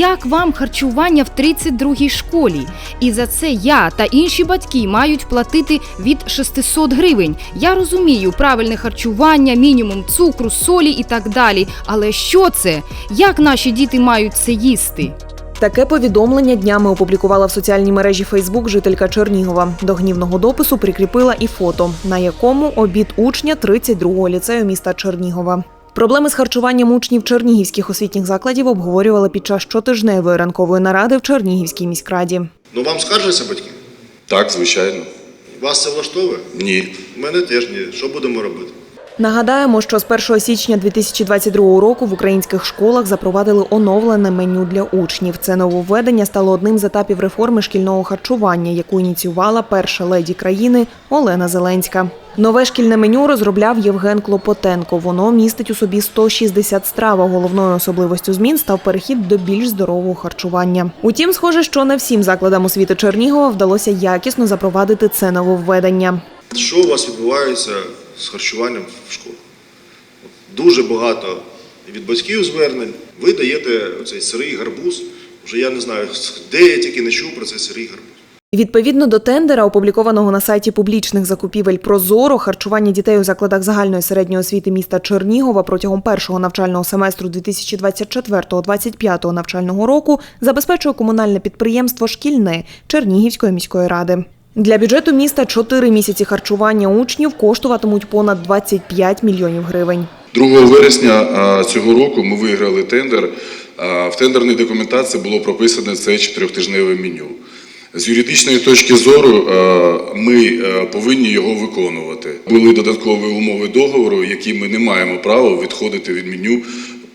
Як вам харчування в 32-й школі? І за це я та інші батьки мають платити від 600 гривень. Я розумію правильне харчування, мінімум цукру, солі і так далі. Але що це? Як наші діти мають це їсти? Таке повідомлення днями опублікувала в соціальній мережі Фейсбук жителька Чернігова. До гнівного допису прикріпила і фото, на якому обід учня 32-го ліцею міста Чернігова. Проблеми з харчуванням учнів чернігівських освітніх закладів обговорювали під час щотижневої ранкової наради в Чернігівській міськраді. Ну вам скаржаться батьки? Так, звичайно. Вас це влаштовує? Ні. Мене теж ні. Що будемо робити? Нагадаємо, що з 1 січня 2022 року в українських школах запровадили оновлене меню для учнів. Це нововведення стало одним з етапів реформи шкільного харчування, яку ініціювала перша леді країни Олена Зеленська. Нове шкільне меню розробляв Євген Клопотенко. Воно містить у собі 160 страв. а Головною особливостю змін став перехід до більш здорового харчування. Утім, схоже, що не всім закладам освіти Чернігова вдалося якісно запровадити це нововведення. Що у вас відбувається з харчуванням в школі? Дуже багато від батьків звернень. Ви даєте оцей сирий гарбуз. Вже я не знаю, де я тільки не чув про цей сирий гарбуз. Відповідно до тендера, опублікованого на сайті публічних закупівель Прозоро, харчування дітей у закладах загальної середньої освіти міста Чернігова протягом першого навчального семестру 2024-2025 навчального року забезпечує комунальне підприємство Шкільне Чернігівської міської ради. Для бюджету міста 4 місяці харчування учнів коштуватимуть понад 25 мільйонів гривень. 2 вересня цього року ми виграли тендер. В тендерній документації було прописане це чотирьохтижневе меню. З юридичної точки зору ми повинні його виконувати. Були додаткові умови договору, які ми не маємо права відходити від меню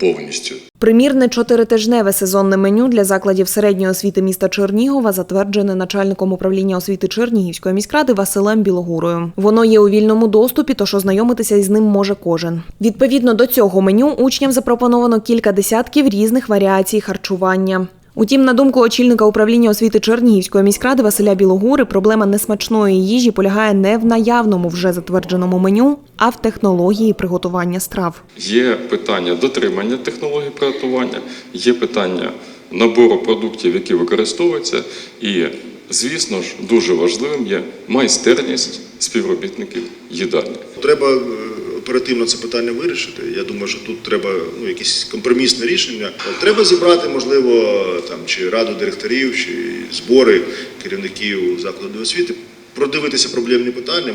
повністю. Примірне чотиритижневе сезонне меню для закладів середньої освіти міста Чернігова затверджене начальником управління освіти Чернігівської міськради Василем Білогурою. Воно є у вільному доступі, тож ознайомитися із ним може кожен. Відповідно до цього меню учням запропоновано кілька десятків різних варіацій харчування. Утім, на думку очільника управління освіти Чернігівської міськради Василя Білогури, проблема несмачної їжі полягає не в наявному вже затвердженому меню, а в технології приготування страв. Є питання дотримання технологій приготування, є питання набору продуктів, які використовуються, і, звісно ж, дуже важливим є майстерність співробітників їдальні. Треба е, оперативно це питання вирішити. Я думаю, що тут треба ну, якесь компромісне рішення. Треба зібрати, можливо, там чи раду директорів, чи збори керівників закладу освіти, продивитися проблемні питання.